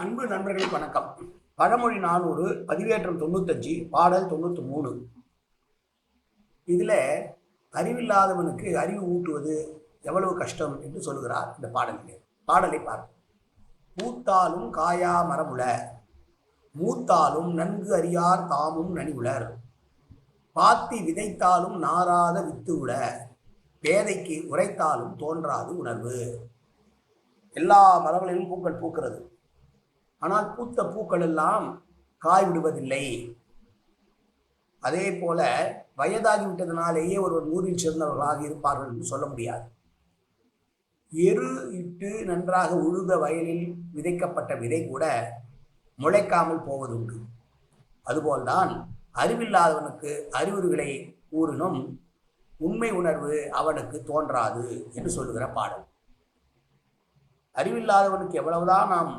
அன்பு நண்பர்களுக்கு வணக்கம். பழமொழி நானூறு பதிவேற்றம் தொண்ணூத்தஞ்சு பாடல் தொண்ணூற்றி மூணு இதில் அறிவில்லாதவனுக்கு அறிவு ஊட்டுவது எவ்வளவு கஷ்டம் என்று சொல்லுகிறார் இந்த பாடலிலே. பாடலை பார்ப்போம் பூத்தாலும் காயா மரமுல மூத்தாலும் நன்கு அறியார் தாமும் நனிவுலர் பாத்தி விதைத்தாலும் நாராத வித்து உள பேதைக்கு உரைத்தாலும் தோன்றாது உணர்வு. எல்லா மரங்களிலும் பூக்கள் பூக்கிறது. ஆனால் பூத்த பூக்கள் எல்லாம் காய் விடுவதில்லை அதே போல வயதாகிவிட்டதினாலேயே ஒருவர் ஊரில் சிறந்தவர்களாக இருப்பார்கள் என்று சொல்ல முடியாது. எரு இட்டு நன்றாக உழுத வயலில் விதைக்கப்பட்ட விதை கூட முளைக்காமல் போவதுண்டு. அதுபோல்தான் அறிவில்லாதவனுக்கு அறிவுறுகளை கூறினும் உண்மை உணர்வு அவனுக்கு தோன்றாது என்று சொல்லுகிற பாடல். அறிவில்லாதவனுக்கு எவ்வளவுதான் நாம்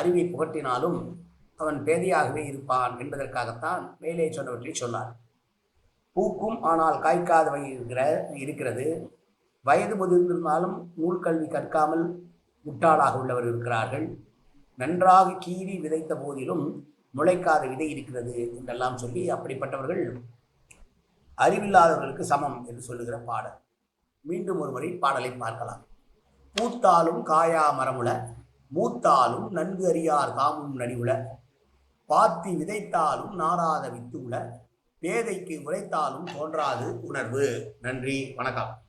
அறிவை புகட்டினாலும் அவன் பேதையாகவே இருப்பான் என்பதற்காகத்தான் மேலே சொன்னவற்றை சொன்னார். பூக்கும் ஆனால் காய்க்காதவை இருக்கிற இருக்கிறது. வயது முதிர்ந்திருந்தாலும் நூல்கல்வி கற்காமல் முட்டாளாக உள்ளவர் இருக்கிறார்கள். நன்றாக கீறி விதைத்த போதிலும் முளைக்காத விதை இருக்கிறது என்றெல்லாம் சொல்லி அப்படிப்பட்டவர்கள் அறிவில்லாதவர்களுக்கு சமம் என்று சொல்லுகிற பாடல். மீண்டும் ஒருமுறை பாடலை பார்க்கலாம். பூத்தாலும் காயா மரமுல மூத்தாலும் நன்கு அறியார் தாமும் நனிவுல பார்த்தி விதைத்தாலும் நாராத வித்து பேதைக்கு உரைத்தாலும் தோன்றாது உணர்வு. நன்றி வணக்கம்.